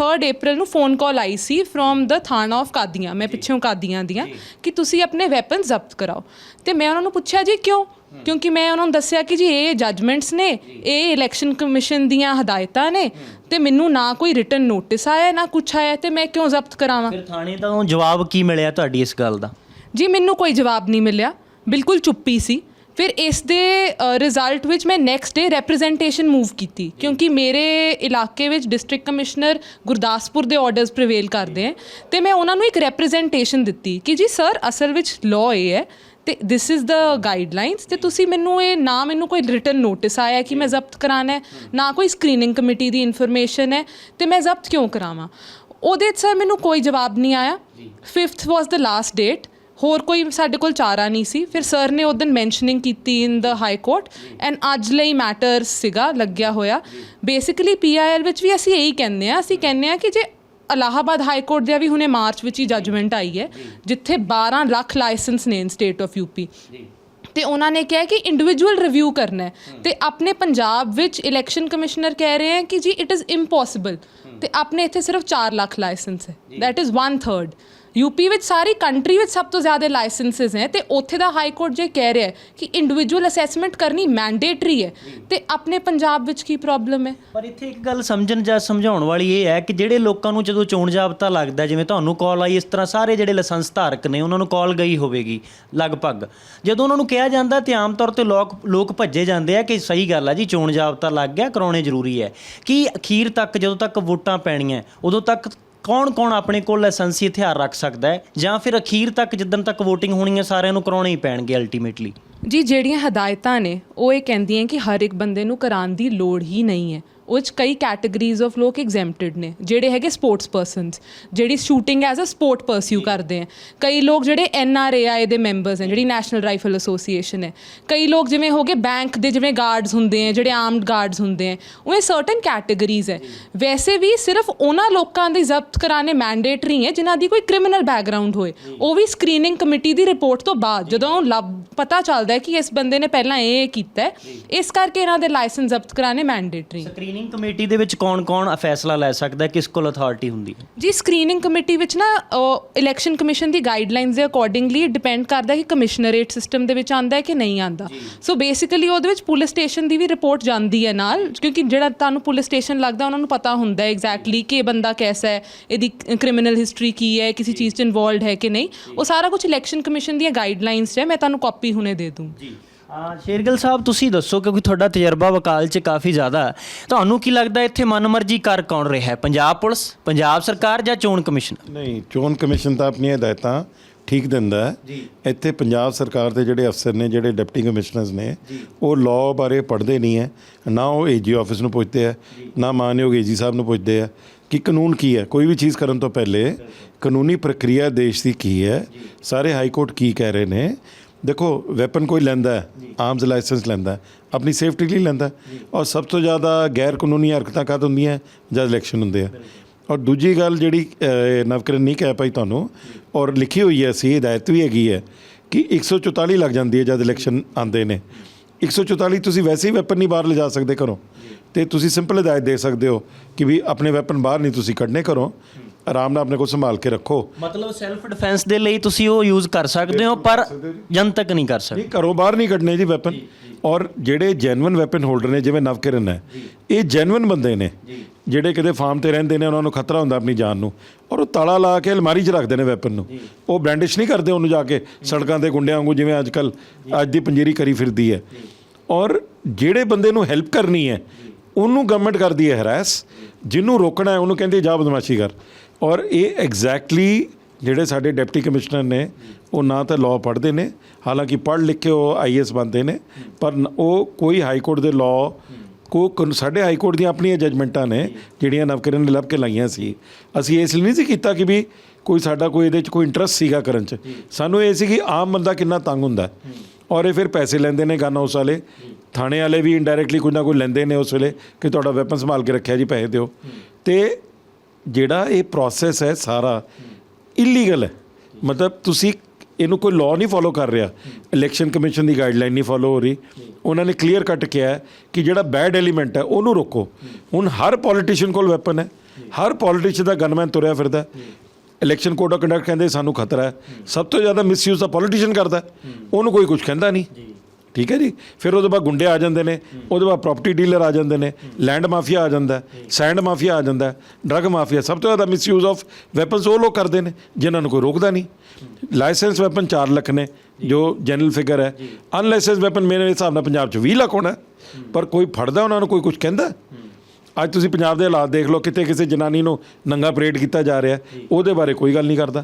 3rd April ਨੂੰ phone call I C from ਦ ਥਾਣਾ of ਕਾਦੀਆਂ ਮੈਂ ਪਿੱਛੋਂ ਕਾਦੀਆਂ ਦੀਆਂ ਕਿ ਤੁਸੀਂ ਆਪਣੇ ਵੈਪਨ ਜ਼ਬਤ ਕਰਾਓ। ਤੇ ਮੈਂ ਉਹਨਾਂ ਨੂੰ ਪੁੱਛਿਆ ਜੀ ਕਿਉਂ? ਕਿਉਂਕਿ ਮੈਂ ਉਹਨਾਂ ਨੂੰ ਦੱਸਿਆ ਕਿ ਜੀ ਇਹ ਜੱਜਮੈਂਟਸ ਨੇ ਇਹ ਇਲੈਕਸ਼ਨ ਕਮਿਸ਼ਨ ਦੀਆਂ ਹਦਾਇਤਾਂ ਨੇ ਤੇ ਮੈਨੂੰ ਨਾ ਕੋਈ ਰਿਟਨ ਨੋਟਿਸ ਆਇਆ ਨਾ ਕੁਛ ਆਇਆ ਤੇ ਮੈਂ ਕਿਉਂ ਜ਼ਬਤ ਕਰਾਵਾਂ? ਫਿਰ ਥਾਣੇ ਤੋਂ ਜਵਾਬ ਕੀ ਮਿਲਿਆ ਤੁਹਾਡੀ ਇਸ ਗੱਲ ਦਾ? ਜੀ ਮੈਨੂੰ ਕੋਈ ਜਵਾਬ ਨਹੀਂ ਮਿਲਿਆ। ਬਿਲਕੁਲ ਚੁੱਪੀ ਸੀ। ਫਿਰ ਇਸ ਦੇ ਰਿਜ਼ਲਟ ਵਿੱਚ ਮੈਂ ਨੈਕਸਟ ਡੇ ਰਿਪਰੈਜ਼ੈਂਟੇਸ਼ਨ ਮੂਵ ਕੀਤੀ ਕਿਉਂਕਿ ਮੇਰੇ ਇਲਾਕੇ ਵਿੱਚ ਡਿਸਟ੍ਰਿਕਟ ਕਮਿਸ਼ਨਰ ਗੁਰਦਾਸਪੁਰ ਦੇ ਆਰਡਰਸ ਪ੍ਰੀਵੇਲ ਕਰਦੇ ਹੈ ਤੇ ਮੈਂ ਉਹਨਾਂ ਨੂੰ ਇੱਕ ਰਿਪਰੈਜ਼ੈਂਟੇਸ਼ਨ ਦਿੱਤੀ ਕਿ ਜੀ ਸਰ ਅਸਲ ਵਿੱਚ ਲਾਅ ਇਹ ਹੈ ਤੇ ਥਿਸ ਇਜ਼ ਦਾ ਗਾਈਡਲਾਈਨਸ ਤੇ ਤੁਸੀਂ ਮੈਨੂੰ ਇਹ ਨਾ ਮੈਨੂੰ ਕੋਈ ਰਿਟਨ ਨੋਟਿਸ ਆਇਆ ਕਿ ਮੈਂ ਜ਼ਬਤ ਕਰਾਣਾ ਹੈ ਨਾ ਕੋਈ ਸਕਰੀਨਿੰਗ ਕਮੇਟੀ ਦੀ ਇਨਫੋਰਮੇਸ਼ਨ ਹੈ ਤੇ ਮੈਂ ਜ਼ਬਤ ਕਿਉਂ ਕਰਾਵਾਂ? ਉਹਦੇ ਸਰ ਮੈਨੂੰ ਕੋਈ ਜਵਾਬ ਨਹੀਂ ਆਇਆ। 5th was the last date ਹੋਰ ਕੋਈ ਸਾਡੇ ਕੋਲ ਚਾਰਾ ਨਹੀਂ ਸੀ। ਫਿਰ ਸਰ ਨੇ ਉਹ ਦਿਨ ਮੈਂਸ਼ਨਿੰਗ ਕੀਤੀ in the high court and ਅੱਜ ਲਈ ਮੈਟਰ ਸੀਗਾ ਲੱਗਿਆ ਹੋਇਆ। ਬੇਸਿਕਲੀ ਪੀਆਈਐਲ ਵਿੱਚ ਵੀ ਅਸੀਂ ਇਹੀ ਕਹਿੰਦੇ ਆ ਅਸੀਂ ਕਹਿੰਦੇ ਆ ਕਿ ਜੇ ਅਲਾਹਾਬਾਦ ਹਾਈ ਕੋਰਟ ਦੇ ਵੀ ਹੁਣੇ ਮਾਰਚ ਵਿੱਚ ਹੀ ਜੱਜਮੈਂਟ ਆਈ ਹੈ ਜਿੱਥੇ 12 ਲੱਖ ਲਾਇਸੈਂਸ ਨੇ ਇਨ ਸਟੇਟ ਆਫ ਯੂਪੀ ਤੇ ਉਹਨਾਂ ਨੇ ਕਿਹਾ ਕਿ ਇੰਡੀਵਿਜੂਅਲ ਰਿਵਿਊ ਕਰਨਾ ਹੈ। ਤੇ ਆਪਣੇ ਪੰਜਾਬ ਵਿੱਚ ਇਲੈਕਸ਼ਨ ਕਮਿਸ਼ਨਰ ਕਹਿ ਰਹੇ ਹੈ ਕਿ ਜੀ ਇਟ ਇਜ਼ ਇੰਪੋਸੀਬਲ ਤੇ ਆਪਣੇ ਇੱਥੇ ਸਿਰਫ 4 ਲੱਖ ਲਾਇਸੈਂਸ ਹੈ। ਦੈਟ ਇਜ਼ 1/3 ਯੂਪੀ ਵਿੱਚ ਸਾਰੀ ਕੰਟਰੀ ਵਿੱਚ ਸਭ ਤੋਂ ਜ਼ਿਆਦਾ ਲਾਇਸੈਂਸਸ ਹੈ ਤੇ ਉੱਥੇ ਦਾ ਹਾਈ ਕੋਰਟ ਜੇ ਕਹਿ ਰਿਹਾ ਹੈ ਕਿ ਇੰਡੀਵਿਜੂਅਲ ਅਸੈਸਮੈਂਟ ਕਰਨੀ ਮੈਂਡੇਟਰੀ ਹੈ ਤੇ ਆਪਣੇ ਪੰਜਾਬ ਵਿੱਚ ਕੀ ਪ੍ਰੋਬਲਮ ਹੈ? ਪਰ ਇੱਥੇ ਇੱਕ ਗੱਲ ਸਮਝਣ ਜਾਂ ਸਮਝਾਉਣ ਵਾਲੀ ਇਹ ਹੈ ਕਿ ਜਿਹੜੇ ਲੋਕਾਂ ਨੂੰ ਜਦੋਂ ਚੋਣ ਜਾਬਤਾ ਲੱਗਦਾ ਜਿਵੇਂ ਤੁਹਾਨੂੰ ਕਾਲ ਆਈ, ਇਸ ਤਰ੍ਹਾਂ ਸਾਰੇ ਜਿਹੜੇ ਲਾਇਸੈਂਸ ਧਾਰਕ ਨੇ, ਉਹਨਾਂ ਨੂੰ ਕਾਲ ਗਈ ਹੋਵੇਗੀ, ਲਗਭਗ। ਜਦੋਂ ਉਹਨਾਂ ਨੂੰ ਕਿਹਾ ਜਾਂਦਾ ਤੇ ਆਮ ਤੌਰ ਤੇ ਲੋਕ ਲੋਕ ਭੱਜੇ ਜਾਂਦੇ ਆ ਕਿ ਸਹੀ ਗੱਲ ਆ ਜੀ, ਚੋਣ ਜਾਬਤਾ ਲੱਗ ਗਿਆ, ਕਰਾਉਣੇ ਜ਼ਰੂਰੀ ਹੈ। ਕਿ ਅਖੀਰ ਤੱਕ, ਜਦੋਂ ਤੱਕ ਵੋਟਾਂ ਪੈਣੀਆਂ, ਉਦੋਂ ਤੱਕ ਕੌਣ ਕੌਣ ਆਪਣੇ ਕੋਲ ਲਾਇਸੈਂਸੀ ਹਥਿਆਰ ਰੱਖ ਸਕਦਾ ਹੈ? ਜਾਂ ਫਿਰ ਅਖੀਰ ਤੱਕ, ਜਿੱਦਣ ਤੱਕ VOTING ਹੋਣੀ ਹੈ, ਸਾਰਿਆਂ ਨੂੰ ਕਰਾਉਣੇ ਹੀ ਪੈਣਗੇ ਅਲਟੀਮੇਟਲੀ ਜੀ, ਜਿਹੜੀਆਂ ਹਦਾਇਤਾਂ ਨੇ, ਉਹ ਇਹ ਕਹਿੰਦੀਆਂ ਕਿ ਹਰ ਇੱਕ ਬੰਦੇ ਨੂੰ ਕਰਾਉਣ ਦੀ ਲੋੜ ਹੀ ਨਹੀਂ ਹੈ। ਉਹ 'ਚ ਕਈ ਕੈਟਾਗਰੀਜ਼ ਆਫ ਲੋਕ ਐਗਜ਼ੈਂਪਟਡ ਨੇ ਜਿਹੜੇ ਹੈਗੇ ਸਪੋਰਟਸ ਪਰਸਨਸ ਜਿਹੜੀ shooting as a sport pursue ਕਰਦੇ ਆ। ਕਈ ਲੋਕ ਜਿਹੜੇ ਐਨ ਆਰ ਏ ਆਈ ਦੇ ਮੈਂਬਰਸ ਨੇ ਜਿਹੜੀ ਨੈਸ਼ਨਲ ਰਾਈਫਲ ਐਸੋਸੀਏਸ਼ਨ ਹੈ ਕਈ ਲੋਕ ਜਿਵੇਂ ਹੋਗੇ ਬੈਂਕ ਦੇ ਜਿਵੇਂ ਗਾਰਡਸ ਹੁੰਦੇ ਆ ਜਿਹੜੇ ਆਰਮਡ ਗਾਰਡਸ ਹੁੰਦੇ ਆ ਉਹ ਇਹ ਸਰਟਨ ਕੈਟਾਗਰੀਜ਼ ਹੈ। ਵੈਸੇ ਵੀ ਸਿਰਫ ਉਹਨਾਂ ਲੋਕਾਂ ਦੀ ਜ਼ਬਤ ਕਰਾਣੇ ਮੈਂਡੇਟਰੀ ਹੈ ਜਿਨ੍ਹਾਂ ਦੀ ਕੋਈ ਕ੍ਰਿਮੀਨਲ ਬੈਕਗ੍ਰਾਉਂਡ ਹੋਏ। ਉਹ ਵੀ ਸਕਰੀਨਿੰਗ ਕਮੇਟੀ ਦੀ ਰਿਪੋਰਟ ਤੋਂ ਬਾਅਦ ਜਦੋਂ ਲੱਭ ਪਤਾ ਚੱਲਦਾ ਹੈ ਕਿ ਇਸ ਬੰਦੇ ਨੇ ਪਹਿਲਾਂ ਇਹ ਕੀਤਾ ਹੈ ਇਸ ਕਰਕੇ ਇਹਨਾਂ ਦੇ ਲਾਇਸੈਂਸ ਜ਼ਬਤ ਕਰਾਣੇ ਮੈਂਡੇਟਰੀ ਸਕਰੀਨਿੰਗ ਕਮੇਟੀ ਦੇ ਵਿੱਚ ਕੌਣ-ਕੌਣ ਫੈਸਲਾ ਲੈ ਸਕਦਾ ਹੈ? ਕਿਸ ਕੋਲ ਅਥਾਰਟੀ ਹੁੰਦੀ ਹੈ? ਜੀ ਸਕਰੀਨਿੰਗ ਕਮੇਟੀ ਵਿੱਚ ਨਾ ਇਲੈਕਸ਼ਨ ਕਮਿਸ਼ਨ ਦੀ ਗਾਈਡਲਾਈਨਸ ਦੇ ਅਕੋਰਡਿੰਗਲੀ ਡਿਪੈਂਡ ਕਰਦਾ ਕਿ ਕਮਿਸ਼ਨਰੇਟ ਸਿਸਟਮ ਦੇ ਵਿੱਚ ਆਂਦਾ ਹੈ ਕਿ ਨਹੀਂ ਆਂਦਾ ਸੋ ਬੇਸਿਕਲੀ ਉਹਦੇ ਵਿੱਚ ਪੁਲਿਸ ਸਟੇਸ਼ਨ ਦੀ ਵੀ ਰਿਪੋਰਟ ਜਾਂਦੀ ਹੈ ਨਾਲ ਕਿਉਂਕਿ ਜਿਹੜਾ ਤੁਹਾਨੂੰ ਪੁਲਿਸ ਸਟੇਸ਼ਨ ਲੱਗਦਾ ਉਹਨਾਂ ਨੂੰ ਪਤਾ ਹੁੰਦਾ ਹੈ ਐਗਜ਼ੈਕਟਲੀ ਕਿ ਇਹ ਬੰਦਾ ਕੈਸਾ ਹੈ ਇਹਦੀ ਕ੍ਰਿਮੀਨਲ ਹਿਸਟਰੀ ਕੀ ਹੈ ਕਿਸੇ ਚੀਜ਼ 'ਚ ਇਨਵੋਲਡ ਹੈ ਕਿ ਨਹੀਂ। ਉਹ ਸਾਰਾ ਕੁਝ ਇਲੈਕਸ਼ਨ ਕਮਿਸ਼ਨ ਦੀਆਂ ਗਾਈਡਲਾਈਨਸ ਹੈ ਮੈਂ ਤੁਹਾਨੂੰ ਕਾਪੀ ਹੁਣੇ ਦੇ ਦੂੰ। ਜੀ। ਆ ਸ਼ੇਰਗਿਲ ਸਾਹਿਬ ਤੁਸੀਂ ਦੱਸੋ ਕਿਉਂਕਿ ਤੁਹਾਡਾ ਤਜਰਬਾ ਵਕਾਲ 'ਚ ਕਾਫੀ ਜ਼ਿਆਦਾ ਹੈ। ਤੁਹਾਨੂੰ ਕੀ ਲੱਗਦਾ ਇੱਥੇ ਮਨਮਰਜ਼ੀ ਕਰ ਕੌਣ ਰਿਹਾ ਹੈ? ਪੰਜਾਬ ਪੁਲਿਸ ਪੰਜਾਬ ਸਰਕਾਰ ਜਾਂ ਚੋਣ ਕਮਿਸ਼ਨ? ਨਹੀਂ ਚੋਣ ਕਮਿਸ਼ਨ ਤਾਂ ਆਪਣੀਆਂ ਹਦਾਇਤਾਂ ਠੀਕ ਦਿੰਦਾ ਹੈ। ਜੀ। ਇੱਥੇ ਪੰਜਾਬ ਸਰਕਾਰ ਦੇ ਜਿਹੜੇ ਅਫਸਰ ਨੇ ਜਿਹੜੇ ਡਿਪਟੀ ਕਮਿਸ਼ਨਰਸ ਨੇ ਉਹ ਲਾਅ ਬਾਰੇ ਪੜ੍ਹਦੇ ਨਹੀਂ ਹੈ। ਨਾ ਉਹ ਏਜੀ ਆਫਿਸ ਨੂੰ ਪੁੱਛਦੇ ਆ ਨਾ ਮਾਨਯੋਗ ਏਜੀ ਸਾਹਿਬ ਨੂੰ ਪੁੱਛਦੇ ਆ ਕਿ ਕਾਨੂੰਨ ਕੀ ਹੈ। ਕੋਈ ਵੀ ਚੀਜ਼ ਕਰਨ ਤੋਂ ਪਹਿਲੇ ਕਾਨੂੰਨੀ ਪ੍ਰਕਿਰਿਆ ਦੇਸ਼ ਦੀ ਕੀ ਹੈ? ਸਾਰੇ ਹਾਈ ਕੋਰਟ ਕੀ ਕਹਿ ਰਹੇ ਨੇ? ਦੇਖੋ ਵੈਪਨ ਕੋਈ ਲੈਂਦਾ ਆਰਮਸ ਲਾਇਸੈਂਸ ਲੈਂਦਾ ਆਪਣੀ ਸੇਫਟੀ ਲਈ ਲੈਂਦਾ। ਔਰ ਸਭ ਤੋਂ ਜ਼ਿਆਦਾ ਗੈਰ ਕਾਨੂੰਨੀ ਹਰਕਤਾਂ ਕਦ ਹੁੰਦੀਆਂ ਜਦ ਇਲੈਕਸ਼ਨ ਹੁੰਦੇ ਆ। ਔਰ ਦੂਜੀ ਗੱਲ ਜਿਹੜੀ ਨਵਕਰਨ ਨਹੀਂ ਕਹਿ ਪਾਈ ਤੁਹਾਨੂੰ ਔਰ ਲਿਖੀ ਹੋਈ ਹੈ ਸੀ ਹਦਾਇਤ ਵੀ ਹੈਗੀ ਹੈ ਕਿ 144 ਲੱਗ ਜਾਂਦੀ ਹੈ ਜਦ ਇਲੈਕਸ਼ਨ ਆਉਂਦੇ ਨੇ। 144 ਤੁਸੀਂ ਵੈਸੇ ਹੀ ਵੈਪਨ ਨਹੀਂ ਬਾਹਰ ਲਿਜਾ ਸਕਦੇ ਘਰੋਂ। ਤੇ ਤੁਸੀਂ ਸਿੰਪਲ ਹਦਾਇਤ ਦੇ ਸਕਦੇ ਹੋ ਕਿ ਵੀ ਆਪਣੇ ਵੈਪਨ ਬਾਹਰ ਨਹੀਂ ਤੁਸੀਂ ਕੱਢਨੇ ਘਰੋਂ। ਆਰਾਮ ਨਾਲ ਆਪਣੇ ਕੋਲ ਸੰਭਾਲ ਕੇ ਰੱਖੋ। ਮਤਲਬ ਸੈਲਫ ਡਿਫੈਂਸ ਦੇ ਲਈ ਤੁਸੀਂ ਉਹ ਯੂਜ਼ ਕਰ ਸਕਦੇ ਹੋ ਪਰ ਜਨਤਕ ਨਹੀਂ ਕਰ ਸਕਦੇ। ਨਹੀਂ ਘਰੋਂ ਬਾਹਰ ਨਹੀਂ ਕੱਢਣੇ ਜੀ ਵੈਪਨ ਔਰ ਜਿਹੜੇ ਜੈਨੂਇਨ ਵੈਪਨ ਹੋਲਡਰ ਨੇ ਜਿਵੇਂ ਨਵਕਿਰਨ ਹੈ ਇਹ ਜੈਨੂਇਨ ਬੰਦੇ ਨੇ। ਜਿਹੜੇ ਕਿਤੇ ਫਾਰਮ ਤੇ ਰਹਿੰਦੇ ਨੇ ਉਹਨਾਂ ਨੂੰ ਖਤਰਾ ਹੁੰਦਾ ਆਪਣੀ ਜਾਨ ਨੂੰ। ਔਰ ਉਹ ਤਾਲਾ ਲਾ ਕੇ ਅਲਮਾਰੀ 'ਚ ਰੱਖਦੇ ਨੇ ਵੈਪਨ ਨੂੰ। ਉਹ ਬ੍ਰੈਂਡਿਸ਼ ਨਹੀਂ ਕਰਦੇ ਉਹਨੂੰ ਜਾ ਕੇ ਸੜਕਾਂ ਤੇ ਗੁੰਡਿਆਂ ਵਾਂਗੂ ਜਿਵੇਂ ਅੱਜ ਕੱਲ ਅੱਜ ਦੀ ਪੰਜੀਰੀ ਕਰੀ ਫਿਰਦੀ ਹੈ। ਔਰ ਜਿਹੜੇ ਬੰਦੇ ਨੂੰ ਹੈਲਪ ਕਰਨੀ ਹੈ ਉਹਨੂੰ ਗਵਰਨਮੈਂਟ ਕਰਦੀ ਹੈ ਹਰਾਸ ਜਿਹਨੂੰ ਰੋਕਣਾ ਹੈ, ਉਹਨੂੰ ਕਹਿੰਦੀ ਜਾ ਬਦਮਾਸ਼ੀ ਕਰ। ਔਰ ਇਹ ਐਗਜ਼ੈਕਟਲੀ ਜਿਹੜੇ ਸਾਡੇ ਡਿਪਟੀ ਕਮਿਸ਼ਨਰ ਨੇ, ਉਹ ਨਾ ਤਾਂ ਲਾਅ ਪੜ੍ਹਦੇ ਨੇ, ਹਾਲਾਂਕਿ ਪੜ੍ਹ ਲਿਖ ਕੇ ਉਹ ਆਈਐਸ ਬਣਦੇ ਨੇ, ਪਰ ਉਹ ਕੋਈ ਹਾਈ ਕੋਰਟ ਦੇ ਲਾਅ ਕੋ ਕਨ- ਸਾਡੇ ਹਾਈ ਕੋਰਟ ਦੀਆਂ ਆਪਣੀਆਂ ਜਜਮੈਂਟਾਂ ਨੇ, ਜਿਹੜੀਆਂ ਨਵਕਰਨ ਨੇ ਲੱਭ ਕੇ ਲਾਈਆਂ ਸੀ। ਅਸੀਂ ਇਸ ਲਈ ਨਹੀਂ ਸੀ ਕੀਤਾ ਕਿ ਵੀ ਕੋਈ ਸਾਡਾ ਕੋਈ ਇਹਦੇ 'ਚ ਕੋਈ ਇੰਟਰਸਟ ਸੀਗਾ ਕਰਨ 'ਚ। ਸਾਨੂੰ ਇਹ ਸੀ ਕਿ ਆਮ ਬੰਦਾ ਕਿੰਨਾ ਤੰਗ ਹੁੰਦਾ ਹੈ। ਔਰ ਇਹ ਫਿਰ ਪੈਸੇ ਲੈਂਦੇ ਨੇ ਗਨ ਹਾਊਸ ਵਾਲੇ। ਥਾਣੇ ਵਾਲੇ ਵੀ ਇਨਡਾਇਰੈਕਟਲੀ ਕੋਈ ਨਾ ਕੋਈ ਲੈਂਦੇ ਨੇ ਉਸ ਵੇਲੇ ਕਿ ਤੁਹਾਡਾ ਵੈਪਨ ਸੰਭਾਲ ਕੇ ਰੱਖਿਆ ਜੀ, ਪੈਸੇ ਦਿਓ। ਤੇ ਜਿਹੜਾ ਇਹ ਪ੍ਰੋਸੈਸ ਹੈ ਸਾਰਾ ਇਲੀਗਲ ਹੈ। ਮਤਲਬ ਤੁਸੀਂ ਇਹਨੂੰ ਕੋਈ ਲਾਅ ਨਹੀਂ ਫੋਲੋ ਕਰ ਰਿਹਾ। ਇਲੈਕਸ਼ਨ ਕਮਿਸ਼ਨ ਦੀ ਗਾਈਡਲਾਈਨ ਨਹੀਂ ਫੋਲੋ ਹੋ ਰਹੀ। ਉਹਨਾਂ ਨੇ ਕਲੀਅਰ ਕੱਟ ਕਿਹਾ ਕਿ ਜਿਹੜਾ ਬੈਡ ਐਲੀਮੈਂਟ ਹੈ, ਉਹਨੂੰ ਰੋਕੋ। ਹੁਣ ਹਰ ਪੋਲੀਟੀਸ਼ੀਅਨ ਕੋਲ ਵੈਪਨ ਹੈ। ਹਰ ਪੋਲੀਟੀਸ਼ੀਅਨ ਦਾ ਗਨਮੈਨ ਤੁਰਿਆ ਫਿਰਦਾ ਇਲੈਕਸ਼ਨ ਕੋਡ ਆਫ ਕੰਡਕਟ ਕਹਿੰਦੇ ਸਾਨੂੰ ਖਤਰਾ ਹੈ। ਸਭ ਤੋਂ ਜ਼ਿਆਦਾ ਮਿਸਯੂਜ਼ ਤਾਂ ਪੋਲੀਟੀਸ਼ੀਅਨ ਕਰਦਾ। ਉਹਨੂੰ ਕੋਈ ਕੁਝ ਕਹਿੰਦਾ ਨਹੀਂ। ਠੀਕ ਹੈ ਜੀ? ਫਿਰ ਉਹਦੇ ਬਾਅਦ ਗੁੰਡੇ ਆ ਜਾਂਦੇ ਨੇ। ਉਹਦੇ ਬਾਅਦ ਪ੍ਰਾਪਰਟੀ ਡੀਲਰ ਆ ਜਾਂਦੇ ਨੇ। ਲੈਂਡ ਮਾਫੀਆ ਆ ਜਾਂਦਾ ਸੈਂਡ ਮਾਫੀਆ ਆ ਜਾਂਦਾ ਡਰਗ ਮਾਫੀਆ ਸਭ ਤੋਂ ਜ਼ਿਆਦਾ ਮਿਸਯੂਜ਼ ਆਫ ਵੈਪਨਸ ਉਹ ਲੋਕ ਕਰਦੇ ਨੇ ਜਿਨ੍ਹਾਂ ਨੂੰ ਕੋਈ ਰੋਕਦਾ ਨਹੀਂ। ਲਾਇਸੈਂਸ ਵੈਪਨ 4 ਲੱਖ ਨੇ ਜੋ। ਜਨਰਲ ਫਿਗਰ ਹੈ। ਅਨਲਾਇਸੈਂਸ ਵੈਪਨ ਮੇਰੇ ਹਿਸਾਬ ਨਾਲ ਪੰਜਾਬ 'ਚ 20 ਲੱਖ ਹੋਣਾ। ਪਰ ਕੋਈ ਫੜਦਾ ਉਹਨਾਂ ਨੂੰ ਕੋਈ ਕੁਝ ਕਹਿੰਦਾ? ਅੱਜ ਤੁਸੀਂ ਪੰਜਾਬ ਦੇ ਹਾਲਾਤ ਦੇਖ ਲਓ ਕਿਤੇ ਕਿਸੇ ਜਨਾਨੀ ਨੂੰ ਨੰਗਾ ਪਰੇਡ ਕੀਤਾ ਜਾ ਰਿਹਾ ਉਹਦੇ ਬਾਰੇ ਕੋਈ ਗੱਲ ਨਹੀਂ ਕਰਦਾ।